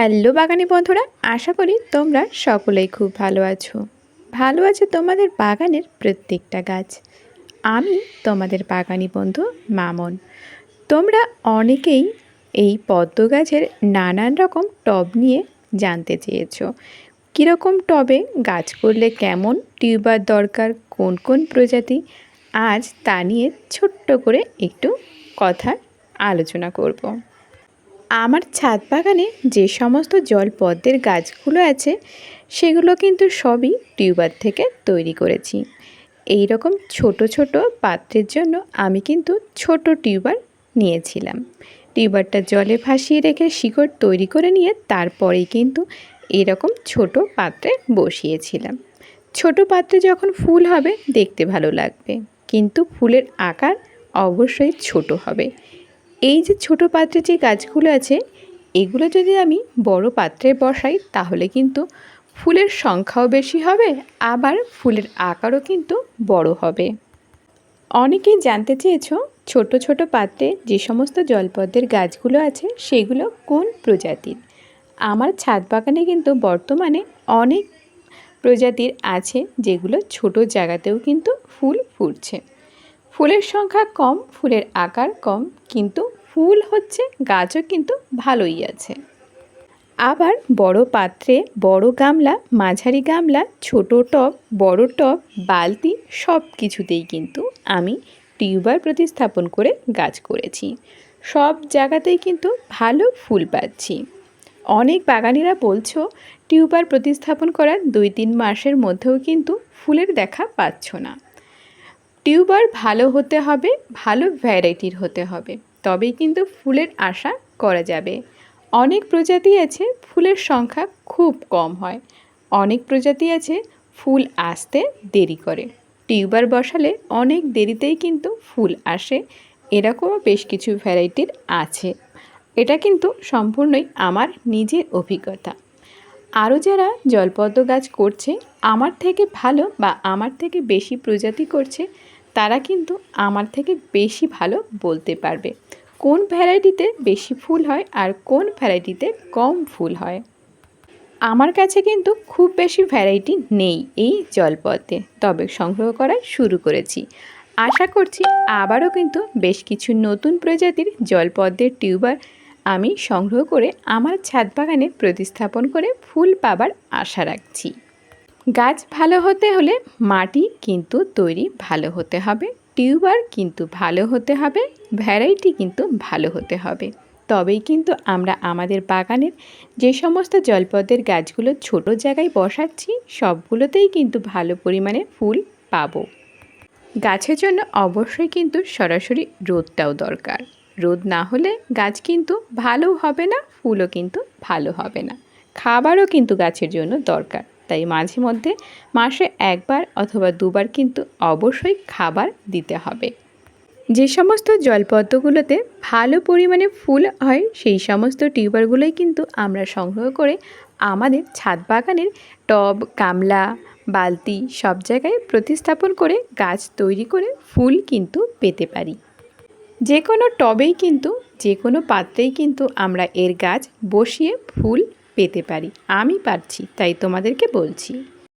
Hello বাগানি বন্ধুরা, আশা করি তোমরা সকলেই খুব ভালো আছো। ভালো আছে তোমাদের বাগানের প্রত্যেকটা গাছ। আমি তোমাদের বাগানি বন্ধু মামন। তোমরা অনেকেই এই পদ্ম গাছের নানান রকম টব নিয়ে জানতে চেয়েছো। কীরকম টবে গাছ করলে কেমন টিউবার দরকার, কোন কোন প্রজাতি? আজ তা নিয়ে ছোট্ট করে একটু কথা আলোচনা করব। আমার ছাদ বাগানে যে সমস্ত জলপদ্মের গাছগুলো আছে, সেগুলো কিন্তু সবই টিউবার থেকে তৈরি করেছি। এই রকম ছোট ছোট পাত্রের জন্য আমি কিন্তু ছোট টিউবার নিয়েছিলাম। টিউবারটা জলে ভাসিয়ে রেখে শিকড় তৈরি করে নিয়ে তারপরেই কিন্তু এরকম ছোট পাত্রে বসিয়েছিলাম। ছোট পাত্রে যখন ফুল হবে, দেখতে ভালো লাগবে। কিন্তু ফুলের আকার অবশ্যই ছোট হবে। এই যে ছোট পাত্রে যে গাছগুলো আছে, এগুলো যদি আমি বড় পাত্রে বসাই, তাহলে কিন্তু ফুলের সংখ্যাও বেশি হবে, আবার ফুলের আকারও কিন্তু বড় হবে। অনেকেই জানতে চেয়েছো, ছোট ছোট পাত্রে যে সমস্ত জলপদ্মের গাছগুলো আছে, সেগুলো কোন প্রজাতির? আমার ছাদ বাগানে কিন্তু বর্তমানে অনেক প্রজাতির আছে, যেগুলো ছোট জায়গাতেও কিন্তু ফুল ফুটছে। ফুলের সংখ্যা কম, ফুলের আকার কম, কিন্তু ফুল হচ্ছে, গাছও কিন্তু ভালোই আছে। আবার বড় পাত্রে বড় গামলা, মাঝারি গামলা, ছোট টব, বড় টব, বালতি সব কিছুতেই কিন্তু আমি টিউবার প্রতিস্থাপন করে গাছ করেছি। সব জায়গাতেই কিন্তু ভালো ফুল পাচ্ছি। অনেক বাগানিরা বলছো, টিউবার প্রতিস্থাপন করার দুই তিন মাসের মধ্যেও কিন্তু ফুলের দেখা পাচ্ছ না। টিউবার ভালো হতে হবে, ভালো ভ্যারাইটির হতে হবে। তবেই কিন্তু ফুলের আশা করা যাবে। অনেক প্রজাতি আছে, ফুলের সংখ্যা খুব কম হয়। অনেক প্রজাতি আছে, ফুল আসতে দেরি করে। টিউবার বসালে অনেক দেরিতেই কিন্তু ফুল আসে। এরকমও বেশ কিছু ভ্যারাইটির আছে। এটা কিন্তু সম্পূর্ণই আমার নিজের অভিজ্ঞতা। আরও যারা জলপদ্ম গাছ করছে, আমার থেকে ভালো বা আমার থেকে বেশি প্রজাতি করছে তারা কিন্তু আমার থেকে বেশি ভালো বলতে পারবে। কোন ভ্যারাইটিতে বেশি ফুল হয় আর কোন ভ্যারাইটিতে কম ফুল হয়। আমার কাছে কিন্তু খুব বেশি ভ্যারাইটি নেই এই জলপদ্মে তবে সংগ্রহ করা শুরু করেছি। আশা করছি আবারও কিন্তু বেশ কিছু নতুন প্রজাতির জলপদ্মের টিউবার আমি সংগ্রহ করে আমার ছাদ বাগানে প্রতিস্থাপন করে ফুল পাবার আশা রাখছি। গাছ ভালো হতে হলে মাটি কিন্তু তৈরি ভালো হতে হবে, টিউবার কিন্তু ভালো হতে হবে, ভ্যারাইটি কিন্তু ভালো হতে হবে। তবেই কিন্তু আমরা আমাদের বাগানের যে সমস্ত জলপদ্মের গাছগুলো ছোট জায়গায় বসাচ্ছি, সবগুলোতেই কিন্তু ভালো পরিমাণে ফুল পাবো। গাছের জন্য অবশ্যই কিন্তু সরাসরি রোদটাও দরকার। রোদ না হলে গাছ কিন্তু ভালো হবে না, ফুলও কিন্তু ভালো হবে না। খাবারও কিন্তু গাছের জন্য দরকার। তাই মাঝে মধ্যে মাসে একবার অথবা দুবার কিন্তু অবশ্যই খাবার দিতে হবে। যে সমস্ত জলপদ্মগুলোতে ভালো পরিমাণে ফুল হয়, সেই সমস্ত টিউবারগুলোই কিন্তু আমরা সংগ্রহ করে আমাদের ছাদ বাগানের টব, গামলা, বালতি সব জায়গায় প্রতিস্থাপন করে গাছ তৈরি করে ফুল কিন্তু পেতে পারি। যে কোনো টবেই কিন্তু যে কোনো পাত্রেই কিন্তু আমরা এর গাছ বসিয়ে ফুল পেতে পারি। আমি পারছি তাই তোমাদেরকে বলছি।